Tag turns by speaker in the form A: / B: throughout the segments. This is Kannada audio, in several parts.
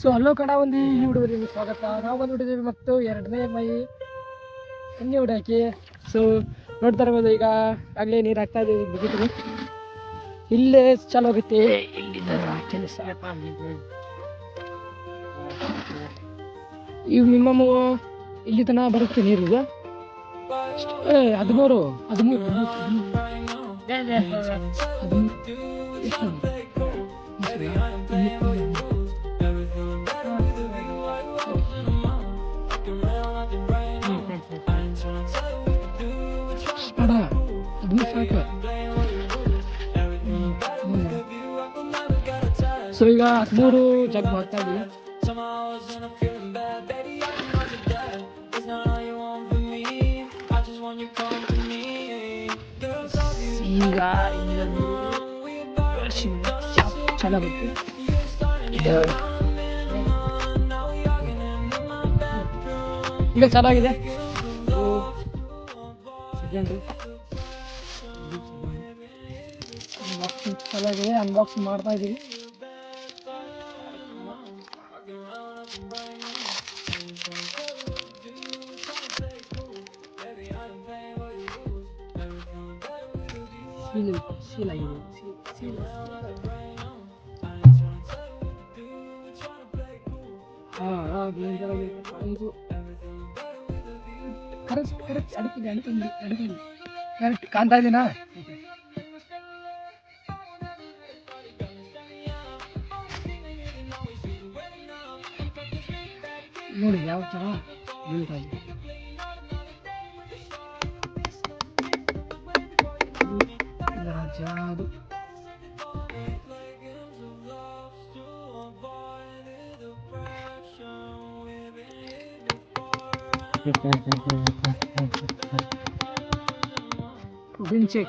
A: ಸೊ ಹಲೋ ಕಡ ಒಂದು ಈ ಹುಡುಗರಿಗೆ ಸ್ವಾಗತ. ನಾವು ಬಂದು ಬಂದ್ಬಿಟ್ಟಿದ್ದೀವಿ ಮತ್ತು ಎರಡನೇ ಮೈ ಎಣ್ಣೆ ಹುಡಾಕಿ ಸೊ ನೋಡ್ತಾ ಇರ್ಬೋದು ಈಗ ಆಗಲೇ ನೀರು ಹಾಕ್ತಾ ಇದ್ದೀವಿ ಇಲ್ಲೇ ಚಾಲು ಹೋಗುತ್ತೆ. ಇಲ್ಲಿಂದ ಕೆಲಸ ಇವು ಮಿನಿಮಮ್ ಇಲ್ಲಿ ತನಕ ಬರುತ್ತೆ ನೀರು ಈಗ? ಏ ಹದಿಮೂರು ಹದಿಮೂರು. ಬೇಡ 너무 싸다 저희가 무로 자꾸 왔다고요 이가 이런 열심히 샵 잘라볼게요 기다려요 이거 잘하게 돼. 오. ಚೆನ್ನಾಗಿದೆ ಚೆನ್ನಾಗಿದೆ ಅನ್ಬಾಕ್ಸ್ ಮಾಡ್ತಾ ಇದೀವಿ. ಸೀಲ್ ಸೀಲ್ ಆಗಿದೆ ಸೀಲ್ ಹಾಂ ಹಾಂ ಇದು ಕರೆಕ್ಟ್ ಕರೆಕ್ಟ್ ಅಡುಗೆ ಅಡುಗೆ ಕರೆಕ್ಟ್ ಕಾಣ್ತಾ ಇದೀನಾ? ನೋಡಿ ಯಾವ ಥರ ಬೀಳ್ತಾ ಇದೆ ಜಾದು Protein check.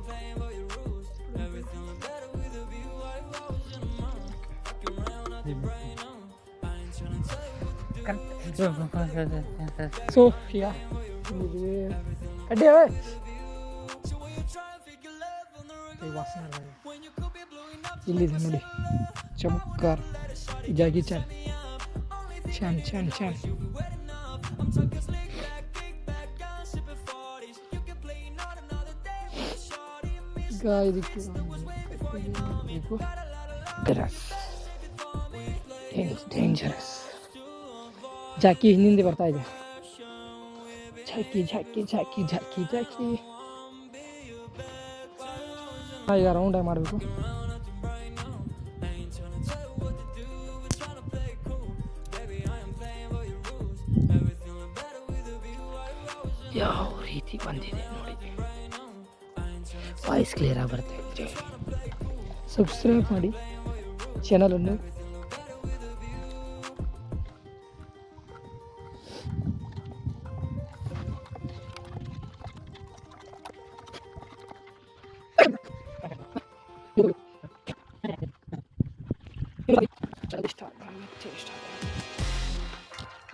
A: ಅವೇ. ಈ ವಾಸನೆ ಇಲ್ಲಿದೆ ನೋಡಿ. ಚಮತ್ಕಾರ್. ಜಾಗಿ ಚಾನ್. ಚಾನ್ ಚಾನ್ ಚಾನ್. ಇದಕ್ಕೆ ಡೇಂಜರಸ್ ಜಾಕಿ ಹಿಂದಿಂದ ಬರ್ತಾ ಇದೆ Jackie Jackie Jackie Jackie Jackie ಹಾ, ಈಗ ರೌಂಡಾಗಿ ಮಾಡಬೇಕು ಯಾವ ರೀತಿ ಬಂದಿದೆ ನೋಡಿ ವಾಯ್ಸ್ ಕ್ಲಿಯರ್ ಆಗಿ ಬರ್ತಾ ಇದೆ ಸಬ್ಸ್ಕ್ರೈಬ್ ಮಾಡಿ ಚಾನಲನ್ನು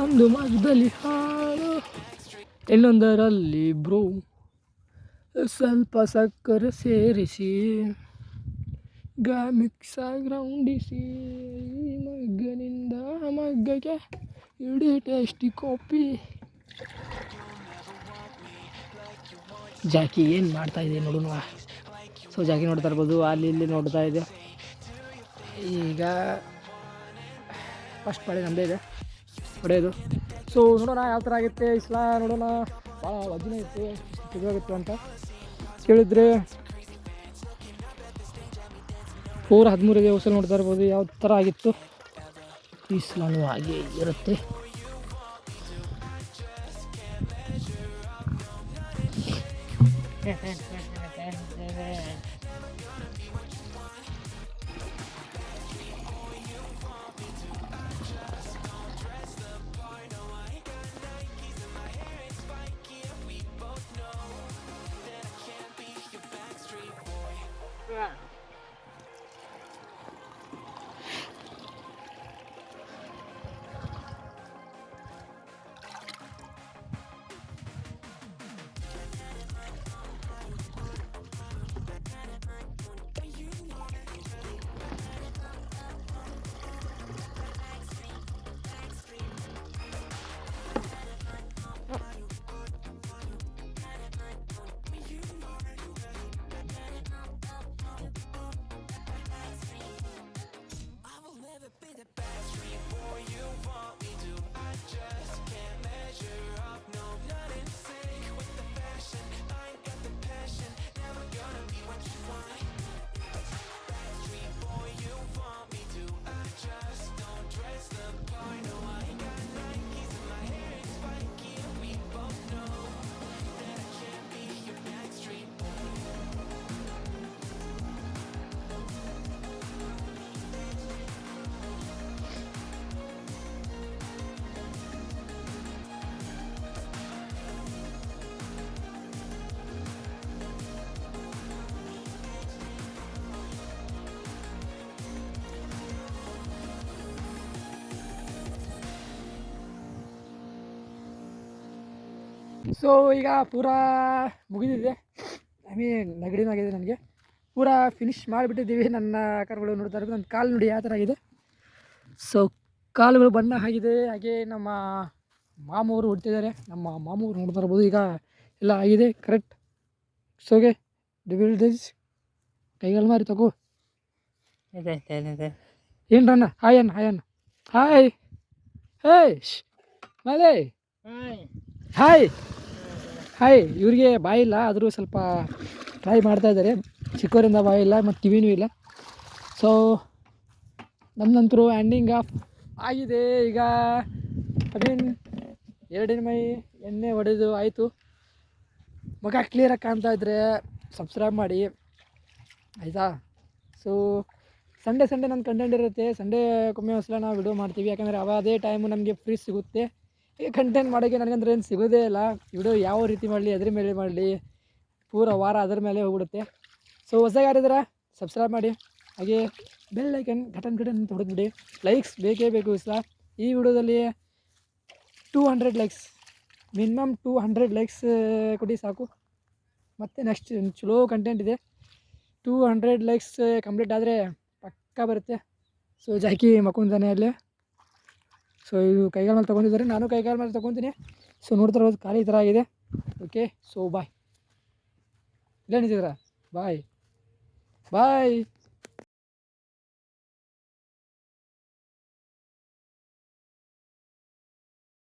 A: ಒಂದು ಮಗದಲ್ಲಿ ಹಾಳು ಇನ್ನೊಂದರಲ್ಲಿ ಬ್ರೋ. ಸ್ವಲ್ಪ ಸಕ್ಕರೆ ಸೇರಿಸಿ, ಗ ಮಿಕ್ಸ ಗ್ರೌಂಡಿಸಿ ಮಗ್ಗನಿಂದ ಮಗ್ಗಕ್ಕೆ ಇಡೀ ಟೇಸ್ಟಿ ಕಾಪಿ ಜಾಕಿ, ಏನು ಮಾಡ್ತಾ ಇದೆ ನೋಡೋಣ ಸೊ ಜಾಕಿ ನೋಡ್ತಾ ಇರ್ಬೋದು, ಅಲ್ಲಿ ಇಲ್ಲಿ ನೋಡ್ತಾ ಇದೆ. ಈಗ ಫಸ್ಟ್ ಪಾಳಿ ನಮ್ಮದೇ ಇದೆ. ಹೊಡೆಯೋದು ಸೊ ನೋಡೋಣ ಯಾವ ಥರ ಆಗುತ್ತೆ ಈ ಸಲ, ನೋಡೋಣ. ಭಾಳ ವಜನ ಇತ್ತು ಇದಾಗಿತ್ತು ಅಂತ. ಕೇಳಿದ್ರೆ ಫೋರ್ ಹದಿಮೂರು ದಿವಸ ನೋಡ್ತಾ ಇರ್ಬೋದು, ಯಾವ ಥರ ಆಗಿತ್ತು. ಇಸ್ಲಾನು ಸಲನೂ ಹಾಗೆ ಇರುತ್ತೆ. ಸೊ ಈಗ ಪೂರಾ ಮುಗಿದಿದೆ. ಐ ಮೀನ್ ನೆಗಡಿನೂ ಆಗಿದೆ ನನಗೆ. ಪೂರಾ ಫಿನಿಶ್ ಮಾಡಿಬಿಟ್ಟಿದ್ದೀವಿ ನನ್ನ ಕರುಗಳು ನೋಡ್ತಾ ಇರೋದು. ನನ್ನ ಕಾಲು ನೋಡಿ ಯಾವ ಥರ ಆಗಿದೆ. ಸೊ ಕಾಲುಗಳು ಬಣ್ಣ ಆಗಿದೆ. ಹಾಗೆ ನಮ್ಮ ಮಾಮೂರು ಹೊಡ್ತಿದ್ದಾರೆ. ನಮ್ಮ ಮಾಮೂರು ನೋಡ್ತಾ ಇರ್ಬೋದು. ಈಗ ಎಲ್ಲ ಆಗಿದೆ. ಕರೆಕ್ಟ್ ಸೋಗೆ ಡಿಬಿಲ್ ದಿಸ್ ಕೈಗಳು ಮಾರಿ ತಗೋ. ಏನು ರನ್ನ? ಹಾಯ್ ಅಣ್ಣ ಹಾಯ್ ಅಣ್ಣ. ಹಾಯ್. ಹೇಯ್ ಮಲೆ ಹಾಯ್ ಹಾಯ್ ಇವ್ರಿಗೆ ಬಾಯಿಲ್ಲ ಆದರೂ ಸ್ವಲ್ಪ ಟ್ರೈ ಮಾಡ್ತಾ ಇದ್ದಾರೆ. ಚಿಕ್ಕವರಿಂದ ಬಾಯಿಲ್ಲ ಮತ್ತು ಕಿವಿನೂ ಇಲ್ಲ. ಸೊ ನಮ್ಮಂತರೂ ಆ್ಯಂಡಿಂಗ್ ಆಫ್ ಆಗಿದೆ. ಈಗ ಅಗೇನ್ ಎರಡಿನ ಮೈ ಎಣ್ಣೆ ಹೊಡೆದು ಆಯಿತು. ಮಗ ಕ್ಲಿಯರಾಗಿ ಕಾಣ್ತಾ ಇದ್ದರೆ ಸಬ್ಸ್ಕ್ರೈಬ್ ಮಾಡಿ. ಆಯಿತಾ? ಸೊ ಸಂಡೇ ಸಂಡೇ ನನ್ನ ಕಂಟೆಂಟ್ ಇರುತ್ತೆ ಸಂಡೇ ಕೊಮ್ಮೆ ಹೊಸಲ ನಾವು ವಿಡಿಯೋ ಮಾಡ್ತೀವಿ. ಯಾಕಂದರೆ ಅವ ಅದೇ ಟೈಮು ನಮಗೆ ಫ್ರೀ ಸಿಗುತ್ತೆ. ಈಗ ಕಂಟೆಂಟ್ ಮಾಡೋಕೆ ನನಗಂದ್ರೆ ಏನು ಸಿಗೋದೇ ಇಲ್ಲ. ವಿಡಿಯೋ ಯಾವ ರೀತಿ ಮಾಡಲಿ, ಅದ್ರ ಮೇಲೆ ಮಾಡಲಿ. ಪೂರ ವಾರ ಅದ್ರ ಮೇಲೆ ಹೋಗ್ಬಿಡುತ್ತೆ. ಸೊ ಹೊಸ ಯಾರಿದ್ರೆ ಸಬ್ಸ್ಕ್ರೈಬ್ ಮಾಡಿ. ಹಾಗೆ ಬೆಲ್ ಲೈಕನ್ ಘಟನ್ ಘಟನ್ ಅಂತ ಹೊಡೆದ್ಬಿಡಿ. ಲೈಕ್ಸ್ ಬೇಕೇ ಬೇಕು ಸಹ ಈ ವಿಡಿಯೋದಲ್ಲಿ two hundred likes minimum two hundred likes ಕೊಡಿ ಸಾಕು. ಮತ್ತು ನೆಕ್ಸ್ಟ್ ಚಲೋ ಕಂಟೆಂಟ್ ಇದೆ. ಟೂ ಹಂಡ್ರೆಡ್ ಲೈಕ್ಸ್ ಕಂಪ್ಲೀಟ್ ಆದರೆ ಪಕ್ಕಾ ಬರುತ್ತೆ. ಸೊ ಜಾಕಿ ಮಕ್ಕೊಂತಾನೆ ಅಲ್ಲೇ. ಸೊ ಇದು ಕೈಗಾಲ ಮೇಲೆ ತೊಗೊಂಡಿದ್ದಾರೆ. ನಾನು ಕೈಗಾಲ ಮೇಲೆ ತೊಗೊತೀನಿ. ಸೊ ನೋಡ್ತಾ ಇರೋದು ಖಾಲಿ ಈ ಥರ ಆಗಿದೆ. ಓಕೆ ಸೊ ಬಾಯ್ ಇಲ್ಲೇ ನಿಂತಿದ್ದೀರಾ? ಬಾಯ್ ಬಾಯ್